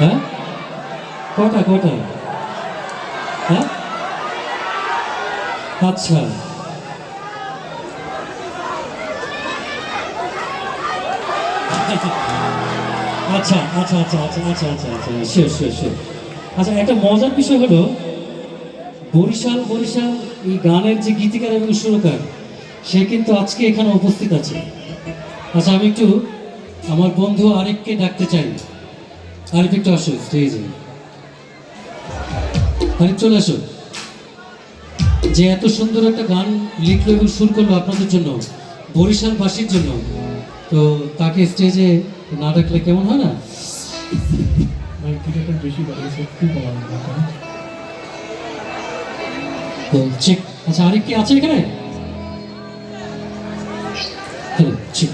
হ্যাঁ? কটা কটা হ্যাঁ? আচ্ছা। আচ্ছা আচ্ছা আচ্ছা আচ্ছা আচ্ছা আচ্ছা আচ্ছা শিওর শিওর শিওর আচ্ছা একটা মজার বিষয় হলো, বরিশাল বরিশাল, এই গানের যে গীতিকার এবং সুরকার, সে কিন্তু আজকে এখানে উপস্থিত আছে। আচ্ছা আমি একটু আমার বন্ধু আরেককে ডাকতে চাই। আরেক একটু আসো স্টেজে আরেক চলে আসো। যে এত সুন্দর একটা গান লিখলো এবং সুর করল আপনাদের জন্য বরিশালবাসীর জন্য। তো তাকে স্টেজে না ডাকলে কেমন হয় না? ভাই কিছুটা বেশি বাড়ি সত্যি বলার মতো না। তো ঠিক আচ্ছা আরেক কি আছে এখানে? হ্যালো ঠিক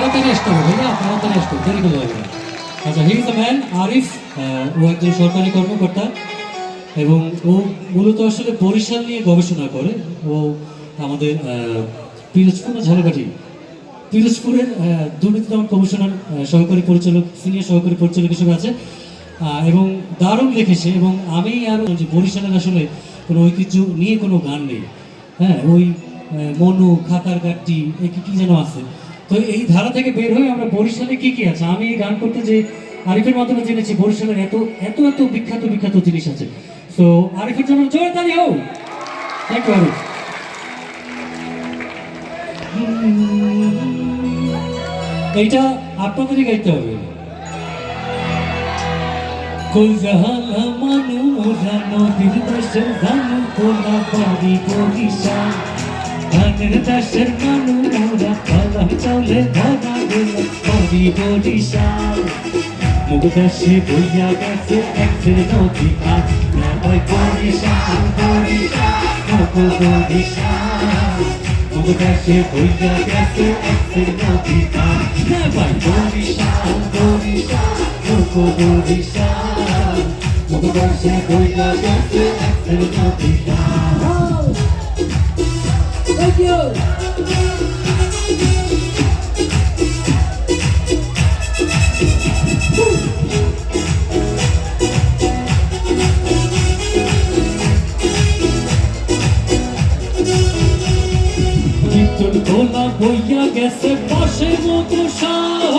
তাড়াতাড়ি আসতে হবে ভাইয়া তাড়াতাড়ি আসতে দেরি করে লাগবে না। আচ্ছা he is the man Arif ও একজন সরকারি কর্মকর্তা, এবং ও মূলত আসলে বরিশাল নিয়ে গবেষণা করে। ও আমাদের পিরোজপুর ঝালকাঠি? পিরোজপুরের দুর্নীতি দমন কমিশনার সহকারী পরিচালক, সিনিয়র সহকারী পরিচালক হিসেবে আছে। এবং দারুণ লিখেছে, এবং আমি আর যে বরিশালের আসলে কোনো ঐতিহ্য নিয়ে কোনো গান নেই। হ্যাঁ ওই মনু, খাতার গাট্টি এ কি কি যেন আছে। তো এই ধারা থেকে বের হয়ে আমরা বরিশালে কি কি আছে? আমি এই গান করতে যে আরিফের মাধ্যমে জেনেছি, বরিশালের এত এত এত বিখ্যাত বিখ্যাত জিনিস আছে। তো আরিফের জন্য জোরে তালি হোক। Thank you Arif. এইটা আপনাদেরই গাইতে হবে। কই জাহালা মানু মোরা নদীর দেশের জানু কোলা বাড়ি ধানের চাষের মানুষ ওরা কলম চলে ধরা গেল হরি হরি সাল। মুখ চাষে বইয়া গেছে একজন নদী কাজ নয় হরি সাল হরি হরি সাল মুখ চাষে বইয়া গেছে একজন নদী কাজ নয় হরি সাল হরি সাল হরি সাল মুখ চাষে বইয়া গেছে একজন নদী কাজ Thank you. গেছে পাশে মতো সাহ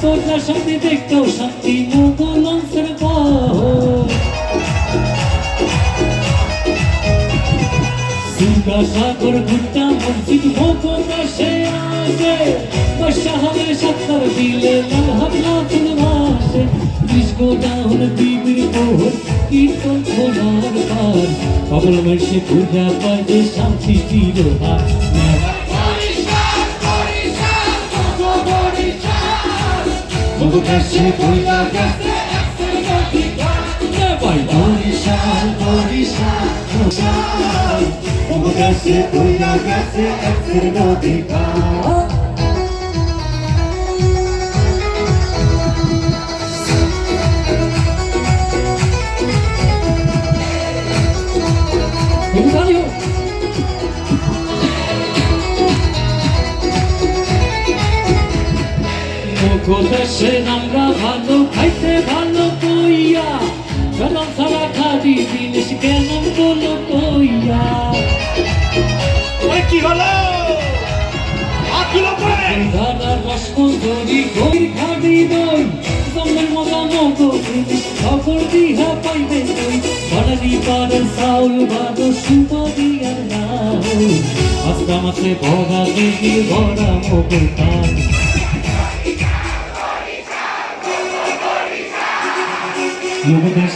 তোরা সাথে দেখতেও শান্তি মতো লঞ্চের বাহ সুগা সাগর ভুট্টা মসজিদ ভোগো দেশে আসে। মশাহারে সাত্তার দিলে লাল হাবলা ফুল ভাসে। ডিস্কো ডাউন বিবির পোহর কীর্তন খোলার পার কবল মেশে পূজা পায় যে শান্তি চিরহার দেশে পূজা গেছে ভাই Oi, Orixá, Orixá, Orixá Como desce, cuida, Garam sana kadi binish kenam bolo koya Ore ki holo Akulo pore Dada rasmo dori goir khadi doi Zammer moza moko binish khapor diha paite doi Badari badar saul bado shupa diyar nao Asta matre boga digi bora moko tani উপদেশ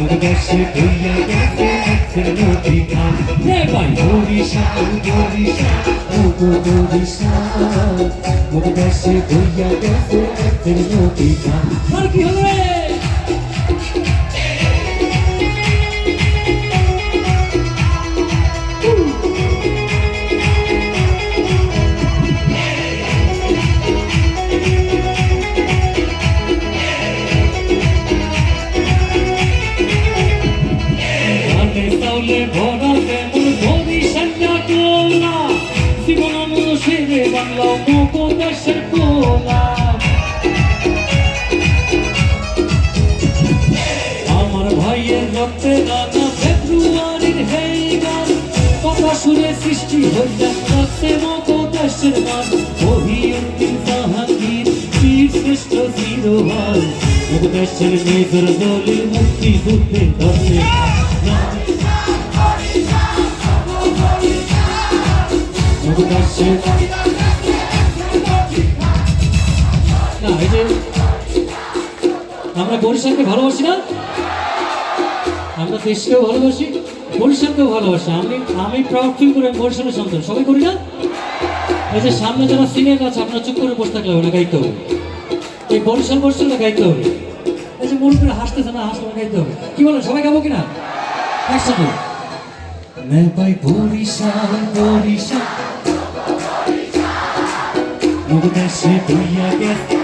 উপদেশে ভুইয়া গেছে একের নদী খান নে ভাই হরিষা হরিষা উপদেশা উপদেশে ভুইয়া গেছে একের নদী খান আর কি হলো ভরা তেমন বরিশাল কোলা জীবন মানুষের বাংলা মগ দেশের কোলা আমার ভাইয়ের রক্তে দানা ফেব্রুয়ারির হেই গান কথা শুনে সৃষ্টি হইয়া রক্তে দেশের মান মহিউদ্দিন জাহাঙ্গীর বীর শ্রেষ্ঠ জিরোহার মুখ মেজর দলের মুক্তি যুদ্ধে ধরলে মুখ দেশের না এই যে আমরা বরিশালকে ভালোবাসি না আমরা দেশকেও ভালোবাসি বরিশালকেও ভালোবাসি আমি আমি প্রাউড ফিল করে বরিশালের সন্তান সবাই করি না এই যে সামনে যারা সিনিয়র আছে আপনার চুপ করে বসে থাকলে হবে না গাইতে হবে এই বরিশাল বরিশালে গাইতে হবে এই যে মুরব্বীরা হাসতেছে না হাসলে গাইতে হবে কি বলেন সবাই গাবো কিনা একসাথে मैं भाई বরিশাল বরিশাল মুগদেশে দুইয়া গেছে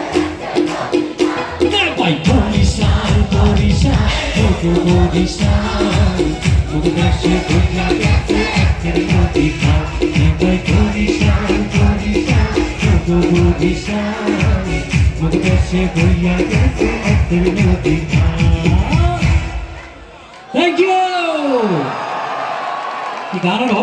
বরিশাল বরিশাল বরিশাল মুগদেশে দুইয়া গেছে একের নদী ভাই বরিশাল বরিশাল বরিশাল মুগদেশে দুইয়া গেছে একের নদী খাও থ্যাংক ইউ কি গান আর হবে